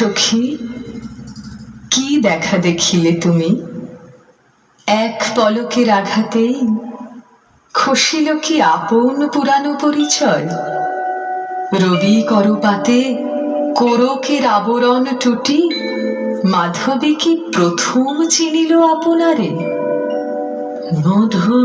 সখী কি দেখা দেখিলে তুমি? এক পলকের আঘাতেই খসিল কি আপন পুরানো পরিচয়? রবি করপাতে কোরকের আবরণ টুটি, মাধবী কি প্রথম চিনিল আপনারে? মধু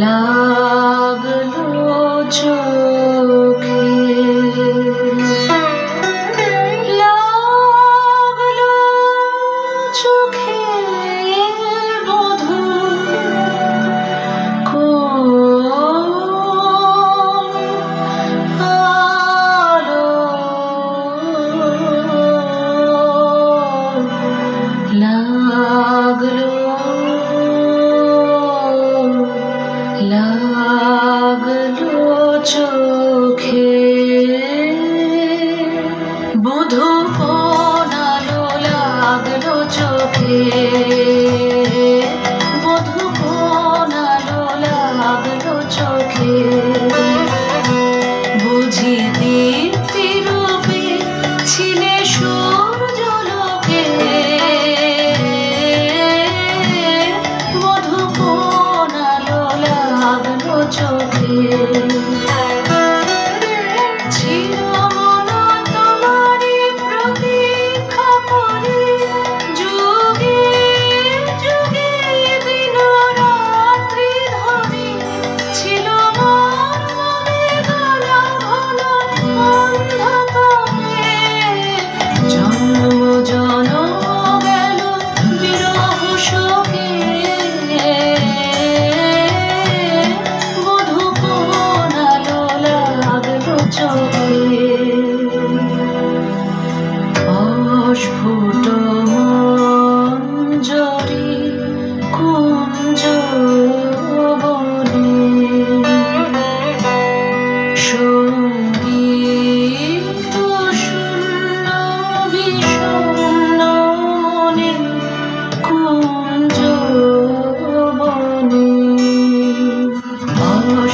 লাগলো জল dia.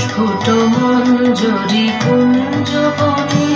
ছোট মঞ্জরি কুঞ্জবনে